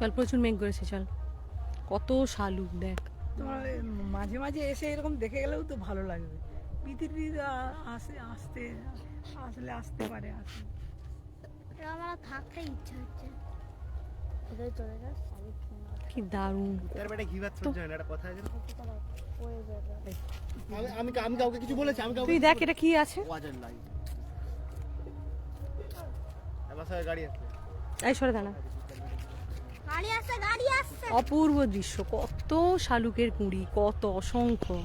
চল প্রচুর মেঘ করেছে চল। কত শালুক দেখ। তোমার মাঝে মাঝে এসে এরকম দেখে গেলেও তো ভালো লাগবে। পৃথিবী আসে আসতে আসলে আসতে পারে আসে। আমার থাকতে ইচ্ছা হচ্ছে। কোথায় চলে যাস? শালিক কি দারুণ। এর বেটা ঘি ভাত সহ্য হয় না? একটা কথা আছে আমি আমি আমি কাউকে কিছু বলেছি আমি কাউকে তুই দেখ এটা কি আছে। ওয়াজের লাই আমার সাথে গাড়ি আছে এই সরে দাঁড়া গাড়ি আসছে গাড়ি আসছে অপূর্ব দৃশ্য, কত শালুকের কুঁড়ি, কত অসংখ্য।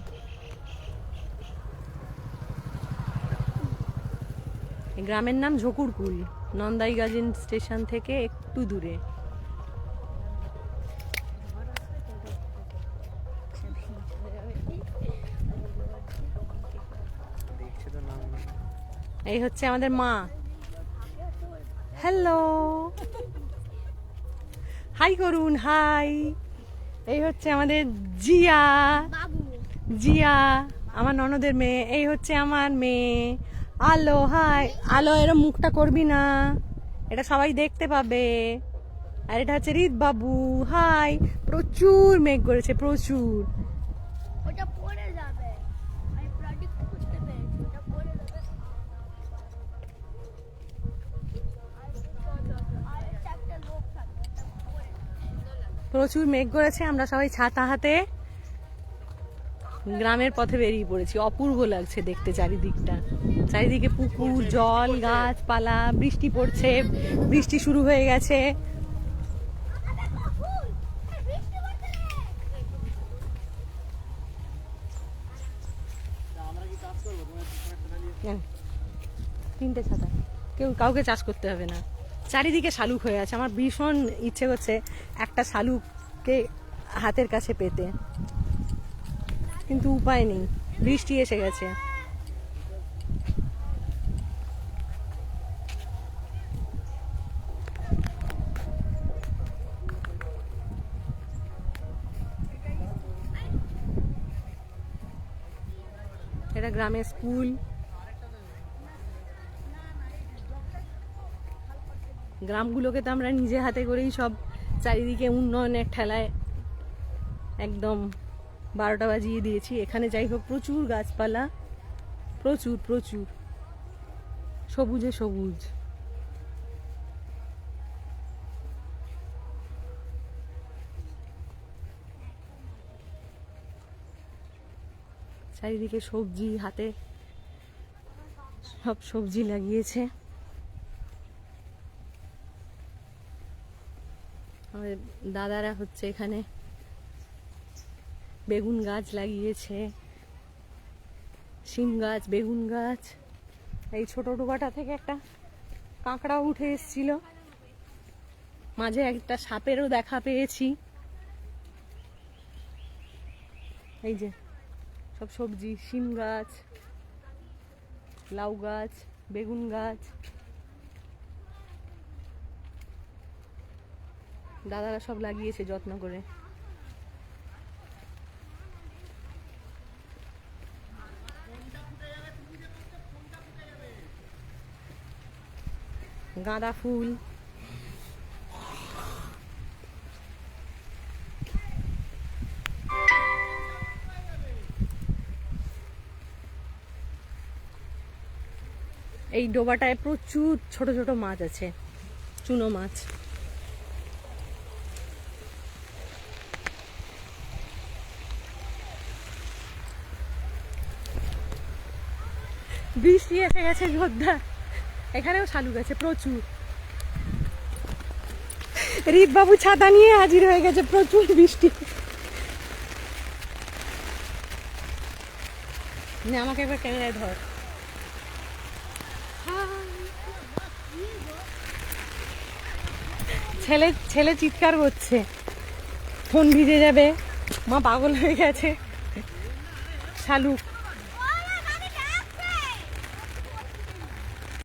গ্রামের নাম ঝকুরকুল, নন্দাইগাজিন স্টেশন থেকে একটু দূরে। এই হচ্ছে আমাদের মা। হ্যালো হাই করুন হাই এই হচ্ছে আমাদের জিয়া। জিয়া আমার ননদের মেয়ে। এই হচ্ছে আমার মেয়ে। আলো হাই। আলো এরম মুখটা করবি না। এটা সবাই দেখতে পাবে। আর এটা হচ্ছে বাবু। হাই প্রচুর মেঘ করেছে প্রচুর। প্রচুর মেঘ করেছে, আমরা সবাই ছাতা হাতে গ্রামের পথে বেরিয়ে পড়েছি। অপূর্ব লাগছে দেখতে চারিদিকটা। চারিদিকে পুকুর, জল, গাছপালা, বৃষ্টি পড়ছে, বৃষ্টি শুরু হয়ে গেছে। তিনটে ছাতা। কেউ কাউকে চাষ করতে হবে না। চারিদিকে শালুক হয়ে আছে। আমার ভীষণ ইচ্ছে করছে একটা শালুককে হাতের কাছে পেতে। কিন্তু উপায় নেই। বৃষ্টি এসে গেছে। এটা গ্রামের স্কুল। গ্রামগুলোকে তো আমরা নিজে হাতে করেই সব চারিদিকে উন্নয়নের ঠেলায় একদম বারোটা বাজিয়ে দিয়েছি। এখানে যাই হোক, প্রচুর গাছপালা, প্রচুর প্রচুর। সবুজে সবুজ। চারিদিকে সবজি, হাতে সব সবজি লাগিয়েছে। আমাদের দাদারা হচ্ছে এখানে বেগুন গাছ লাগিয়েছে। শিম গাছ, বেগুন গাছ। এই ছোট ডোবাটা থেকে একটা কাঁকড়াও উঠে এসেছিল। মাঝে একটা সাপেরও দেখা পেয়েছি। এই যে, সব সবজি, শিম গাছ, লাউ গাছ, বেগুন গাছ। দাদারা সব লাগিয়েছে যত্ন করে। গাঁদা ফুল। এই ডোবাটায় প্রচুর ছোট ছোট মাছ আছে, চুনো মাছ। বৃষ্টি এসে গেছে জোরদার এখানেও শালুক আছে প্রচুর। বাবু ছাতা নিয়ে হাজির হয়ে গেছে, প্রচুর বৃষ্টি। আমাকে একবার ক্যামেরায় ধর। ছেলে ছেলে চিৎকার করছে। ফোন ভিজে যাবে। মা পাগল হয়ে গেছে। শালুক